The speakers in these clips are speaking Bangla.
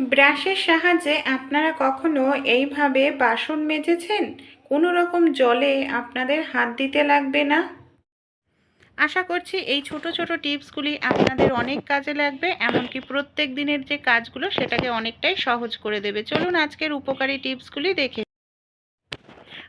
ব্রাশের সাহায্যে আপনারা কখনো এইভাবে বাসন মেজেছেন? কোনো রকম জলে আপনাদের হাত দিতে লাগবে না? আশা করছি এই ছোট ছোট টিপসগুলি আপনাদের অনেক কাজে লাগবে, এমনকি প্রত্যেক দিনের যে কাজগুলো সেটাকে অনেকটাই সহজ করে দেবে। চলুন আজকের উপকারী টিপসগুলি দেখে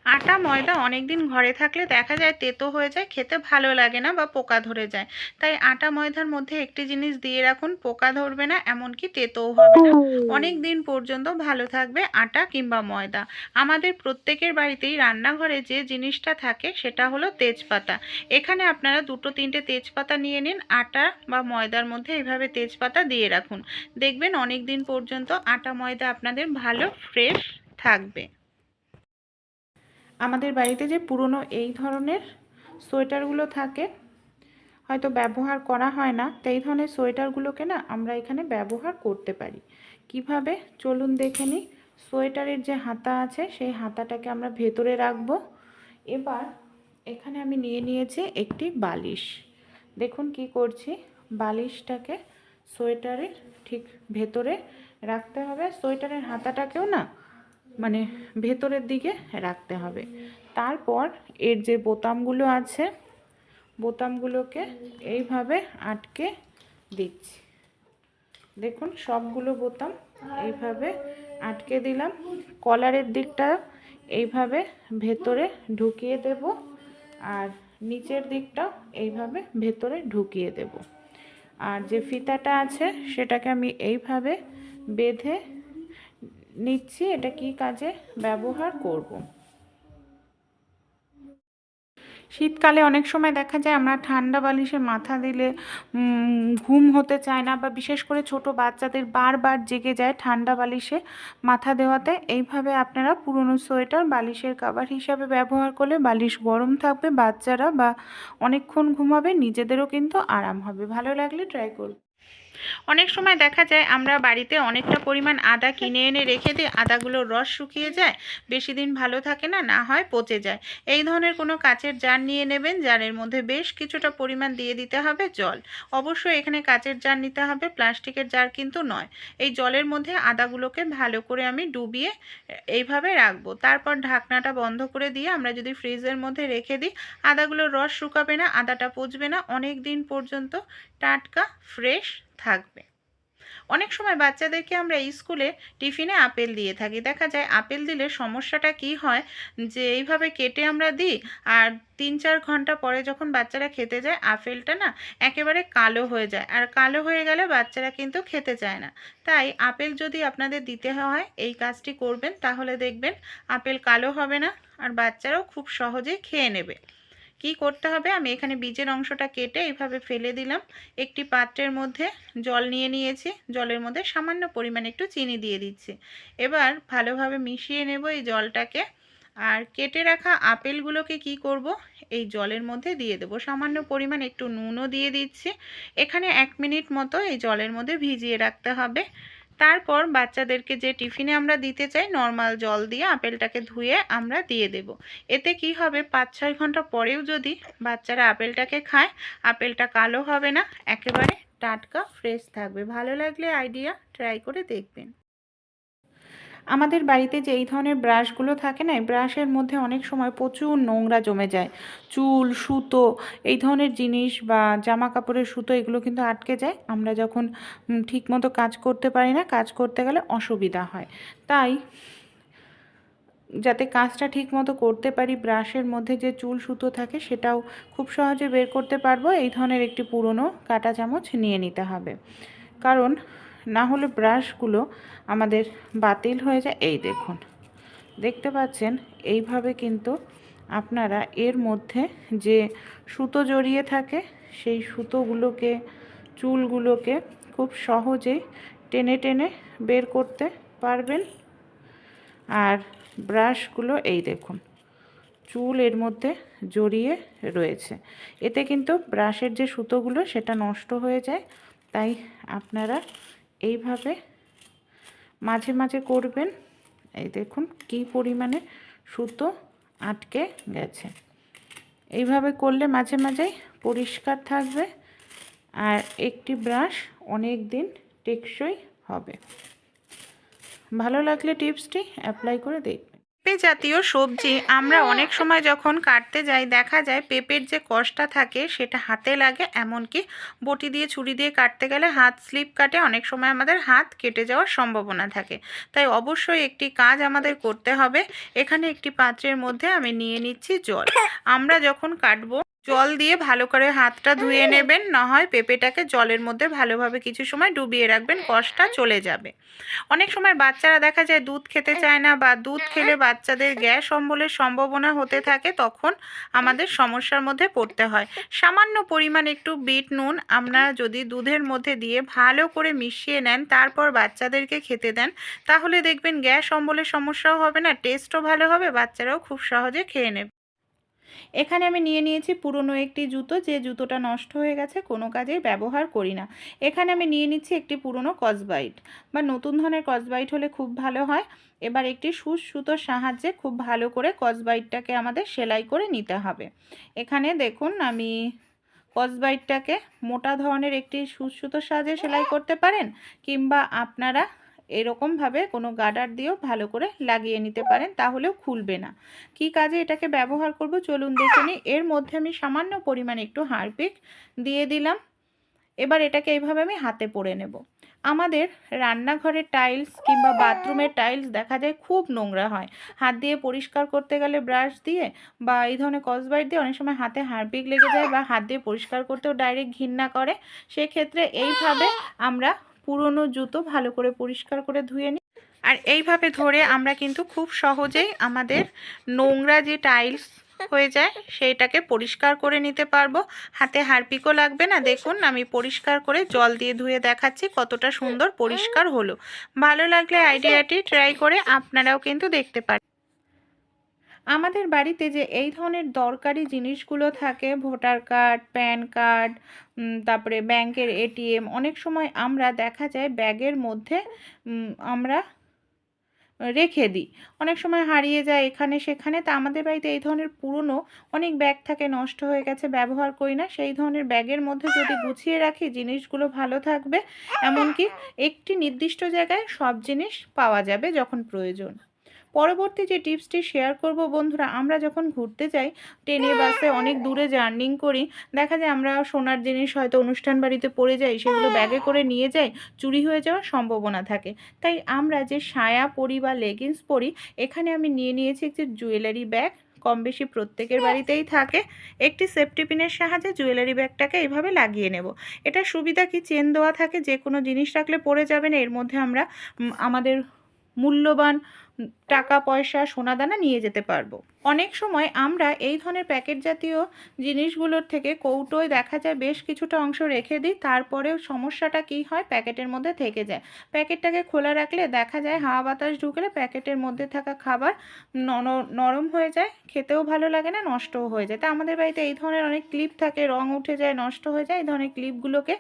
আটা ময়দা অনেক দিন ঘরে থাকলে দেখা যায় তেতো হয়ে যায় খেতে ভালো লাগে না বা পোকা ধরে যায়। তাই আটা ময়দার মধ্যে একটি জিনিস দিয়ে রাখুন পোকা ধরবে না এমনকি তেতোও হবে না। অনেক দিন পর্যন্ত ভালো থাকবে আটা কিংবা ময়দা। আমাদের প্রত্যেকের বাড়িতেই রান্নাঘরে যে জিনিসটা থাকে সেটা হলো তেজপাতা। এখানে আপনারা দুটো তিনটে তেজপাতা নিয়ে নিন আটা বা ময়দার মধ্যে এভাবে তেজপাতা দিয়ে রাখুন। দেখবেন অনেক দিন পর্যন্ত আটা ময়দা আপনাদের ভালো ফ্রেশ থাকবে। আমাদের বাড়িতে যে পুরনো এই ধরনের সোয়েটারগুলো থাকে, হয়তো ব্যবহার করা হয় না, তো এই ধরনের সোয়েটারগুলোকে না আমরা এখানে ব্যবহার করতে পারি। কীভাবে? চলুন দেখে নিই। সোয়েটারের যে হাতা আছে, সেই হাতাটাকে আমরা ভেতরে রাখব। এবার এখানে আমি নিয়ে নিয়েছি একটি বালিশ। দেখুন কি করছি। বালিশটাকে সোয়েটারের ঠিক ভেতরে রাখতে হবে। সোয়েটারের হাতাটাকেও না মানে ভেতরের দিকে রাখতে হবে। তারপর এর যে বোতামগুলো আছে, বোতামগুলোকে এইভাবে আটকে দিচ্ছি। দেখুন, সবগুলো বোতাম এইভাবে আটকে দিলাম। কলারের দিকটা এইভাবে ভেতরে ঢুকিয়ে দেব আর নিচের দিকটা এইভাবে ভেতরে ঢুকিয়ে দেব। আর যে ফিতাটা আছে, সেটাকে আমি এইভাবে বেঁধে নিচ্ছি, এটা কি কাজে ব্যবহার করব। শীতকালে অনেক সময় দেখা যায় আমরা ঠান্ডা বালিশে মাথা দিলে ঘুম হতে চায় না বা বিশেষ করে ছোট বাচ্চাদের বারবার জেগে যায় ঠান্ডা বালিশে মাথা দেওয়াতে। এইভাবে আপনারা পুরনো সোয়েটার, বালিশের কাভার হিসাবে ব্যবহার করলে বালিশ গরম থাকবে, বাচ্চারা বা অনেকক্ষণ ঘুমাবে, নিজেদেরও কিন্তু আরাম হবে। ভালো লাগলে ট্রাই করব অনেক সময় দেখা যায় আমরা বাড়িতে অনেকটা পরিমাণ আদা কিনে এনে রেখে দিই আদাগুলোর রস শুকিয়ে যায়, বেশি দিন ভালো থাকে না না হয় পচে যায়। এই ধরনের কোনো কাচের জার নিয়ে নেবেন, জারের মধ্যে বেশ কিছুটা পরিমাণ দিয়ে দিতে হবে জল। অবশ্যই এখানে কাচের জার নিতে হবে, প্লাস্টিকের জার কিন্তু নয়। এই জলের মধ্যে আদাগুলোকে ভালো করে আমি ডুবিয়ে এইভাবে রাখব। তারপর ঢাকনাটা বন্ধ করে দিয়ে আমরা যদি ফ্রিজের মধ্যে রেখে দিই, আদাগুলোর রস শুকাবে না, আদাটা পচবে না, অনেক দিন পর্যন্ত টাটকা, ফ্রেশ থাকবে। অনেক সময় বাচ্চাদেরকে আমরা স্কুলে টিফিনে আপেল দিয়ে থাকি। দেখা যায় আপেল দিলে সমস্যাটা কি হয়? যে এইভাবে কেটে আমরা দিই আর তিন চার ঘণ্টা পরে যখন বাচ্চারা খেতে যায়, আপেলটা না একেবারে কালো হয়ে যায়। আর কালো হয়ে গেলে বাচ্চারা কিন্তু খেতে চায় না। তাই আপেল যদি আপনাদের দিতে হয়, এই কাজটি করবেন, তাহলে দেখবেন আপেল কালো হবে না আর বাচ্চারাও খুব সহজেই খেয়ে নেবে। কি করতে হবে? আমি এখানে বীজের অংশটা কেটে এইভাবে ফেলে দিলাম। একটি পাত্রের মধ্যে জল নিয়ে নিয়েছি। জলের মধ্যে সামান্য পরিমাণে একটু চিনি দিয়ে দিচ্ছি। এবার ভালোভাবে মিশিয়ে নেব এই জলটাকে। আর কেটে রাখা আপেলগুলোকে কি করব? এই জলের মধ্যে দিয়ে দেবো। সামান্য পরিমাণ একটু নুনও দিয়ে দিচ্ছি। এখানে এক মিনিট মতো এই জলের মধ্যে ভিজিয়ে রাখতে হবে। তারপর বাচ্চাদেরকে যে টিফিনে আমরা দিতে চাই নর্মাল জল দিয়ে আপেলটাকে ধুয়ে আমরা দিয়ে দেব। এতে কি হবে? পাঁচ ছয় ঘণ্টা পরেও যদি বাচ্চারা আপেলটাকে খায়, আপেলটা কালো হবে না, একেবারে টাটকা ফ্রেশ থাকবে। ভালো লাগলে আইডিয়া ট্রাই করে দেখবেন। আমাদের বাড়িতে যে এই ধরনের ব্রাশগুলো থাকে না ব্রাশের মধ্যে অনেক সময় প্রচুর নোংরা জমে যায়। চুল, সুতো, এই ধরনের জিনিস বা জামা কাপড়ের সুতো, এগুলো কিন্তু আটকে যায়। আমরা যখন ঠিকমতো কাজ করতে পারি না, কাজ করতে গেলে অসুবিধা হয়। তাই যাতে কাজটা ঠিক মতো করতে পারি, ব্রাশের মধ্যে যে চুল, সুতো থাকে, সেটাও খুব সহজে বের করতে পারব। এই ধরনের একটি পুরনো কাটা চামচ নিয়ে নিতে হবে। কারণ না হলে ব্রাশগুলো আমাদের বাতিল হয়ে যায়। এই দেখুন, দেখতে পাচ্ছেন? এইভাবে কিন্তু আপনারা এর মধ্যে যে সুতো জড়িয়ে থাকে, সেই সুতোগুলোকে, চুলগুলোকে খুব সহজেই টেনে টেনে বের করতে পারবেন। আর ব্রাশগুলো এই দেখুন, চুল এর মধ্যে জড়িয়ে রয়েছে। এতে কিন্তু ব্রাশের যে সুতোগুলো, সেটা নষ্ট হয়ে যায়। তাই আপনারা এইভাবে মাঝে মাঝে করবেন। এই দেখুন কি পরিমাণে সুতো আটকে গেছে। এইভাবে করলে মাঝে মাঝেই পরিষ্কার থাকবে আর একটি ব্রাশ অনেক দিন টেকসই হবে। ভালো লাগলে টিপসটি অ্যাপ্লাই করে দেখবেন। পেঁপে জাতীয় সবজি আমরা অনেক সময় যখন কাটতে যাই, দেখা যায় পেঁপের যে কষটা থাকে সেটা হাতে লাগে, এমনকি বটি দিয়ে, ছুরি দিয়ে কাটতে গেলে হাত স্লিপ কাটে, অনেক সময় আমাদের হাত কেটে যাওয়ার সম্ভাবনা থাকে। তাই অবশ্যই একটি কাজ আমাদের করতে হবে। এখানে একটি পাত্রের মধ্যে আমি নিয়ে নিচ্ছি জল। আমরা যখন কাটবো জল দিয়ে ভালো করে হাতটা ধুয়ে নেবেন, না হয় পেঁপেটাকে জলের মধ্যে ভালোভাবে কিছু সময় ডুবিয়ে রাখবেন কষটা চলে যাবে। অনেক সময় বাচ্চারা দেখা যায় দুধ খেতে চায় না বা দুধ খেলে বাচ্চাদের গ্যাস অম্বলের সম্ভাবনা হতে থাকে, তখন আমাদের সমস্যার মধ্যে পড়তে হয়। সামান্য পরিমাণ একটু বিট নুন, আমরা যদি দুধের মধ্যে দিয়ে ভালো করে মিশিয়ে নেন, তারপর বাচ্চাদেরকে খেতে দেন, তাহলে দেখবেন গ্যাস অম্বলের সমস্যাও হবে না টেস্টও ভালো হবে, বাচ্চারাও খুব সহজে খেয়ে নেবে। এখানে আমি নিয়ে নিয়েছি পুরনো একটি জুতো, যে জুতোটা নষ্ট হয়ে গেছে, কোনো কাজেই ব্যবহার করি না। এখানে আমি নিয়ে নিচ্ছি একটি পুরনো কসবাইট, বা নতুন ধরনের কসবাইট হলে খুব ভালো হয়। এবার একটি সুচ সুতোর সাহায্যে খুব ভালো করে কসবাইটটাকে আমাদের সেলাই করে নিতে হবে। এখানে দেখুন, আমি কসবাইটটাকে মোটা ধরনের একটি সুচ সুতোর সাহায্যে সেলাই করতে পারেন, কিংবা আপনারা এরকমভাবে কোনো গার্ডার দিয়েও ভালো করে লাগিয়ে নিতে পারেন, তাহলেও খুলবে না। কি কাজে এটাকে ব্যবহার করব? চলুন দেখে এর মধ্যে আমি সামান্য পরিমাণে একটু হারপিক দিয়ে দিলাম। এবার এটাকে এইভাবে আমি হাতে পরে নেব। আমাদের রান্নাঘরের টাইলস কিংবা বাথরুমের টাইলস দেখা যায় খুব নোংরা হয়। হাত দিয়ে পরিষ্কার করতে গেলে ব্রাশ দিয়ে বা এই ধরনের কসবাইট দিয়ে অনেক সময় হাতে হারপিক লেগে যায় বা হাত দিয়ে পরিষ্কার করতেও ডাইরেক্ট ঘৃণা করে। সেক্ষেত্রে এইভাবে আমরা পুরনো জুতো ভালো করে পরিষ্কার করে ধুয়ে নিই আর এইভাবে ধরে আমরা কিন্তু খুব সহজেই আমাদের নোংরা যে টাইলস হয়ে যায়, সেইটাকে পরিষ্কার করে নিতে পারব। হাতে হারপিকও লাগবে না। দেখুন, আমি পরিষ্কার করে জল দিয়ে ধুয়ে দেখাচ্ছি কতটা সুন্দর পরিষ্কার হলো। ভালো লাগলে আইডিয়াটি ট্রাই করে আপনারাও কিন্তু দেখতে পারেন। আমাদের বাড়িতে যে এই ধরনের দরকারি জিনিসগুলো থাকে, ভোটার কার্ড, প্যান কার্ড তারপরে ব্যাংকের এটিএম অনেক সময় আমরা দেখা যায় ব্যাগের মধ্যে আমরা রেখে দিই। অনেক সময় হারিয়ে যায় এখানে সেখানে, তা আমাদের বাড়িতে এই ধরনের পুরনো অনেক ব্যাগ থাকে, নষ্ট হয়ে গেছে, ব্যবহার করি না। সেই ধরনের ব্যাগের মধ্যে যদি গুছিয়ে রাখি, জিনিসগুলো ভালো থাকবে। এমনকি একটি নির্দিষ্ট জায়গায় সব জিনিস পাওয়া যাবে যখন প্রয়োজন। পরবর্তী যে টিপসটি শেয়ার করব, বন্ধুরা, আমরা যখন ঘুরতে যাই, ট্রেনে, বাসে অনেক দূরে জার্নিং করি, দেখা যায় আমরা সোনার জিনিস হয়তো অনুষ্ঠান বাড়িতে পড়ে যাই, সেগুলো ব্যাগে করে নিয়ে যাই, চুরি হয়ে যাওয়ার সম্ভাবনা থাকে। তাই আমরা যে সায়া পরি বা লেগিংস পরি, এখানে আমি নিয়ে নিয়েছি একটি জুয়েলারি ব্যাগ, কম বেশি প্রত্যেকের বাড়িতেই থাকে। একটি সেফটি পিনের সাহায্যে জুয়েলারি ব্যাগটাকে এইভাবে লাগিয়ে নেব। এটা সুবিধা কি, চেন দেওয়া থাকে, যে কোনো জিনিস রাখলে পড়ে যাবে না, এর মধ্যে আমরা আমাদের মূল্যবান টাকা পয়সা সোনাদানা নিয়ে যেতে পারব। অনেক সময় আমরা এই ধরনের প্যাকেট জাতীয় জিনিসগুলোর থেকে কৌটোয় দেখা যায় বেশ কিছুটা অংশ রেখে দিই, তারপরেও সমস্যাটা কি হয়? প্যাকেটের মধ্যে থেকে যায়। প্যাকেটটাকে খোলা রাখলে দেখা যায় হাওয়া বাতাস ঢুকলে প্যাকেটের মধ্যে থাকা খাবার নরম হয়ে যায়, খেতেও ভালো লাগে না, নষ্টও হয়ে যায়। তা আমাদের বাড়িতে এই ধরনের অনেক ক্লিপ থাকে, রং উঠে যায়, নষ্ট হয়ে যায়, এই ধরনের ক্লিপগুলোকে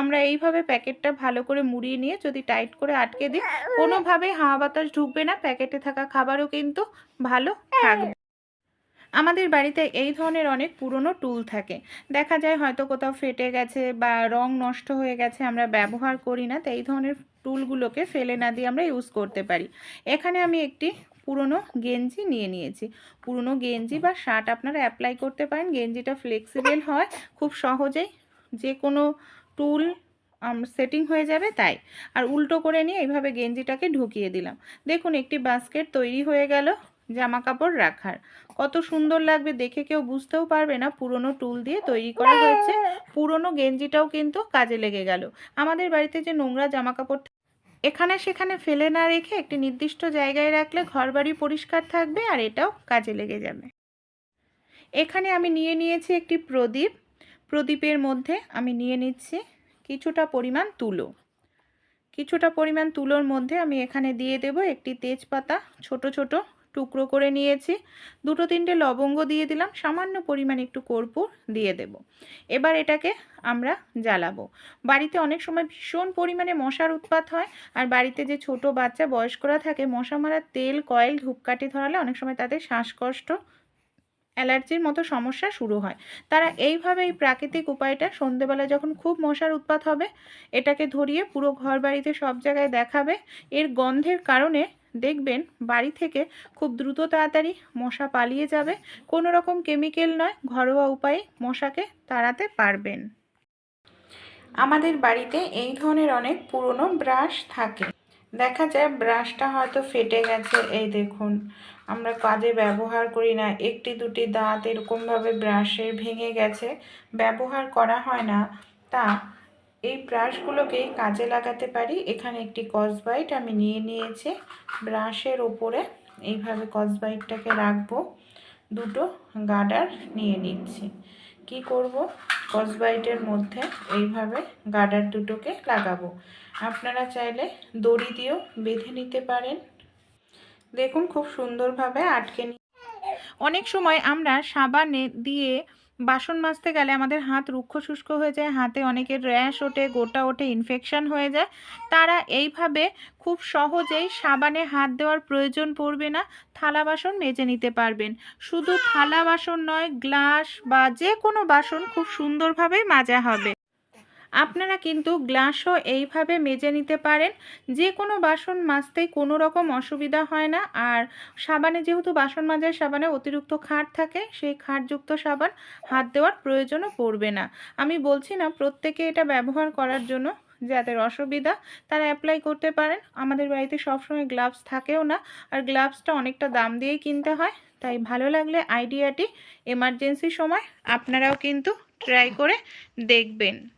আমরা এইভাবে প্যাকেটটা ভালো করে মুড়িয়ে নিয়ে যদি টাইট করে আটকে দিই, কোনোভাবে হাওয়া বাতাস ঢুকবে না, প্যাকেটে থাকা খাবারও কিন্তু ভালো থাকবে। আমাদের বাড়িতে এই ধরনের অনেক পুরনো টুল থাকে। দেখা যায় হয়তো কোথাও ফেটে গেছে বা রং নষ্ট হয়ে গেছে আমরা ব্যবহার করি না তো এই ধরনের টুলগুলোকে ফেলে না দিয়ে আমরা ইউজ করতে পারি। এখানে আমি একটি পুরনো গেঞ্জি নিয়ে নিয়েছি। পুরনো গেঞ্জি বা শার্ট আপনারা অ্যাপ্লাই করতে পারেন। গেঞ্জিটা ফ্লেক্সিবল হয় খুব সহজেই যে কোনো টুল সেটিং হয়ে যাবে তাই। আর উল্টো করে নিয়ে এইভাবে গেঞ্জিটাকে ঢুকিয়ে দিলাম। দেখুন, একটি বাস্কেট তৈরি হয়ে গেল জামা কাপড় রাখার। কত সুন্দর লাগবে দেখে কেউ বুঝতেও পারবে না পুরনো টুল দিয়ে তৈরি করা হয়েছে। পুরনো গেঞ্জিটাও কিন্তু কাজে লেগে গেল। আমাদের বাড়িতে যে নোংরা জামা কাপড় এখানে সেখানে ফেলে না রেখে একটি নির্দিষ্ট জায়গায় রাখলে ঘর বাড়ি পরিষ্কার থাকবে আর এটাও কাজে লেগে যাবে। এখানে আমি নিয়ে নিয়েছি একটি প্রদীপ। প্রদীপের মধ্যে আমি নিয়ে নিচ্ছি কিছুটা পরিমাণ তুলো। কিছুটা পরিমাণ তুলোর মধ্যে আমি এখানে দিয়ে দেব একটি তেজপাতা, ছোট ছোট টুকরো করে নিয়েছি। দুটো তিনটে লবঙ্গ দিয়ে দিলাম, সামান্য পরিমাণ একটু কর্পূর দিয়ে দেব। এবার এটাকে আমরা জ্বালাবো। বাড়িতে অনেক সময় ভীষণ পরিমাণে মশার উৎপাত হয় আর বাড়িতে যে ছোট বাচ্চা বয়স্করা থাকে, মশা মারার তেল, কয়েল, ধূপকাঠি ধরালে অনেক সময় তাদের শ্বাসকষ্ট অ্যালার্জির মতো সমস্যা শুরু হয়। তারা এইভাবে এই প্রাকৃতিক উপায়টা সন্ধেবেলা যখন খুব মশার উৎপাত হবে, এটাকে ধরিয়ে পুরো ঘর বাড়িতে সব জায়গায় দেখাবে। এর গন্ধের কারণে দেখবেন বাড়ি থেকে খুব দ্রুত তাড়াতাড়ি মশা পালিয়ে যাবে। কোনো রকম কেমিক্যাল নয়, ঘরোয়া উপায়ে মশাকে তাড়াতে পারবেন। আমাদের বাড়িতে এই ধরনের অনেক পুরনো ব্রাশ থাকে। দেখা যায় ব্রাশটা হয়তো ফেটে গেছে, এই দেখুন। আমরা কাজে ব্যবহার করি না, একটি দুটি দাঁত এরকমভাবে ব্রাশের ভেঙে গেছে, ব্যবহার করা হয় না। তা, এই ব্রাশগুলোকেই কাজে লাগাতে পারি। এখানে একটি কসবাইট আমি নিয়ে নিয়েছি, ব্রাশের ওপরে এইভাবে কসবাইটটাকে রাখব। দুটো গার্ডার নিয়ে নিচ্ছি। কি করব? কসবাইটের মধ্যে এইভাবে গার্ডার দুটোকে লাগাবো। আপনারা চাইলে দড়ি দিয়েও বেঁধে নিতে পারেন। দেখুন, খুব সুন্দরভাবে আটকে নি অনেক সময় আমরা সাবানে দিয়ে বাসন মাজতে গেলে আমাদের হাত রুক্ষ শুষ্ক হয়ে যায়, হাতে অনেকের র্যাশ ওঠে, গোটা ওঠে ইনফেকশান হয়ে যায়। তারা এইভাবে খুব সহজেই সাবানে হাত দেওয়ার প্রয়োজন পড়বে না, থালা বাসন মেজে নিতে পারবেন। শুধু থালা বাসন নয়, গ্লাস বা যে কোনো বাসন খুব সুন্দরভাবেই মাজা হবে। আপনারা কিন্তু গ্লাসও এইভাবে মেজে নিতে পারেন। যে কোনো বাসন মাজতেই কোনো রকম অসুবিধা হয় না। আর সাবানে যেহেতু বাসন মাজার সাবানে অতিরিক্ত খাট থাকে, সেই খাটযুক্ত সাবান হাত দেওয়ার প্রয়োজনও পড়বে না। আমি বলছি না প্রত্যেকে এটা ব্যবহার করার জন্য যাদের অসুবিধা তারা অ্যাপ্লাই করতে পারেন। আমাদের বাড়িতে সবসময় গ্লাভস থাকেও না। আর গ্লাভসটা অনেকটা দাম দিয়েই কিনতে হয়। তাই ভালো লাগলে আইডিয়াটি এমার্জেন্সি সময় আপনারাও কিন্তু ট্রাই করে দেখবেন।